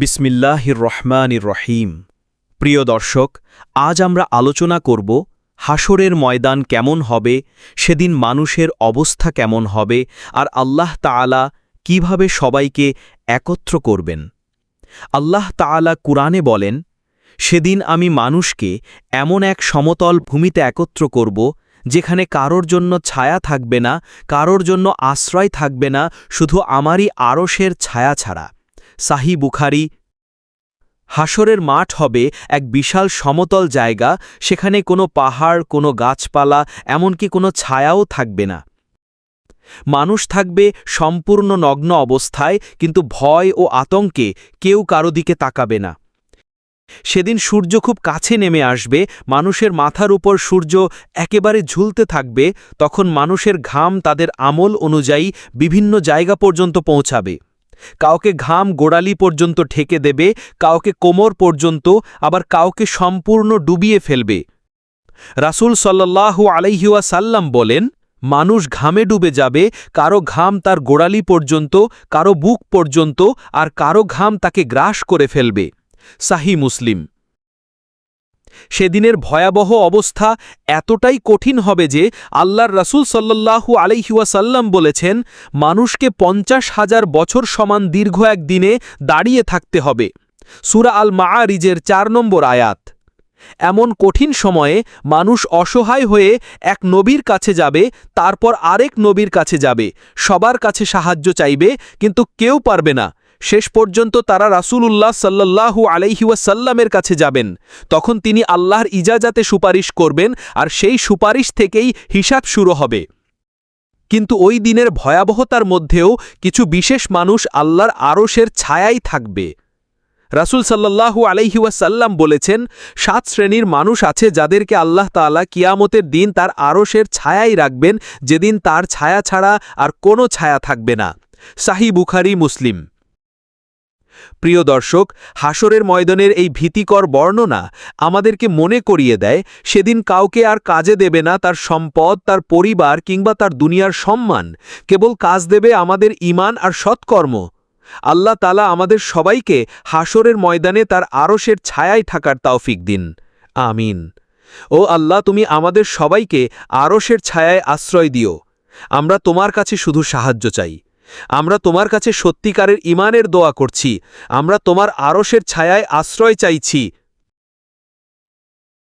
বিসমিল্লাহির রহমানির রহিম। প্রিয় দর্শক, আজ আমরা আলোচনা করব হাসরের ময়দান কেমন হবে, সেদিন মানুষের অবস্থা কেমন হবে, আর আল্লাহ তাআলা কীভাবে সবাইকে একত্র করবেন। আল্লাহ তাআলা কুরআনে বলেন, সেদিন আমি মানুষকে এমন এক সমতল ভূমিতে একত্র করব, যেখানে কারোর জন্য ছায়া থাকবে না, কারোর জন্য আশ্রয় থাকবে না, শুধু আমারই আরশের ছায়া ছাড়া। সাহি বুখারি। হাসরের মাঠ হবে এক বিশাল সমতল জায়গা, সেখানে কোনো পাহাড়, কোনো গাছপালা, এমনকি কোনো ছায়াও থাকবে না। মানুষ থাকবে সম্পূর্ণ নগ্ন অবস্থায়, কিন্তু ভয় ও আতঙ্কে কেউ কারও দিকে তাকাবে না। সেদিন সূর্য খুব কাছে নেমে আসবে, মানুষের মাথার উপর সূর্য একেবারে ঝুলতে থাকবে, তখন মানুষের ঘাম তাদের আমল অনুযায়ী বিভিন্ন জায়গা পর্যন্ত পৌঁছাবে। কাউকে ঘাম গোড়ালি পর্যন্ত ঠেকে দেবে, কাউকে কোমর পর্যন্ত, আবার কাউকে সম্পূর্ণ ডুবিয়ে ফেলবে। রাসুল সাল্লাল্লাহু আলাইহিওয়া সাল্লাম বলেন, মানুষ ঘামে ডুবে যাবে, কারও ঘাম তার গোড়ালি পর্যন্ত, কারও বুক পর্যন্ত, আর কারও ঘাম তাকে গ্রাস করে ফেলবে। সাহি মুসলিম। সেদিনের ভয়াবহ অবস্থা এতটাই কঠিন হবে যে আল্লাহর রাসূল সাল্লাল্লাহু আলাইহিওয়াসাল্লাম বলেছেন, মানুষকে পঞ্চাশ হাজার বছর সমান দীর্ঘ এক দিনে দাঁড়িয়ে থাকতে হবে। সুরা আল মাআরিজের চার নম্বর আয়াত। এমন কঠিন সময়ে মানুষ অসহায় হয়ে এক নবীর কাছে যাবে, তারপর আরেক নবীর কাছে যাবে, সবার কাছে সাহায্য চাইবে, কিন্তু কেউ পারবে না। শেষ পর্যন্ত তারা রাসূলুল্লাহ সাল্লাল্লাহু আলাইহিওয়াসাল্লামের কাছে যাবেন। তখন তিনি আল্লাহর ইজাজাতে সুপারিশ করবেন আর সেই সুপারিশ থেকেই হিসাব শুরু হবে। কিন্তু ওই দিনের ভয়াবহতার মধ্যেও কিছু বিশেষ মানুষ আল্লাহর আরশের ছায়াই থাকবে। রাসূল সাল্লাল্লাহু আলাইহিওয়াসাল্লাম বলেছেন, সাত শ্রেণির মানুষ আছে যাদেরকে আল্লাহ তাআলা কিয়ামতের দিন তার আরশের ছায়াই রাখবেন, যেদিন তার ছায়া ছাড়া আর কোনো ছায়া থাকবে না। সাহি বুখারি, মুসলিম। প্রিয় দর্শক হাসরের ময়দানের এই ভীতিকর বর্ণনা আমাদেরকে মনে করিয়ে দেয়, সেদিন কাউকে আর কাজে দেবে না তার সম্পদ, তার পরিবার কিংবা তার দুনিয়ার সম্মান, কেবল কাজ দেবে আমাদের ইমান আর সৎকর্ম। আল্লাহ তালা আমাদের সবাইকে হাসরের ময়দানে তার আরশের ছায়ায় থাকার তাওফিক দিন। আমিন। ও আল্লাহ, তুমি আমাদের সবাইকে আরশের ছায়ায় আশ্রয় দিও। আমরা তোমার কাছে শুধু সাহায্য চাই। আমরা তোমার কাছে সত্যিকারের ইমানের দোয়া করছি। আমরা তোমার আরশের ছায়ায় আশ্রয় চাইছি।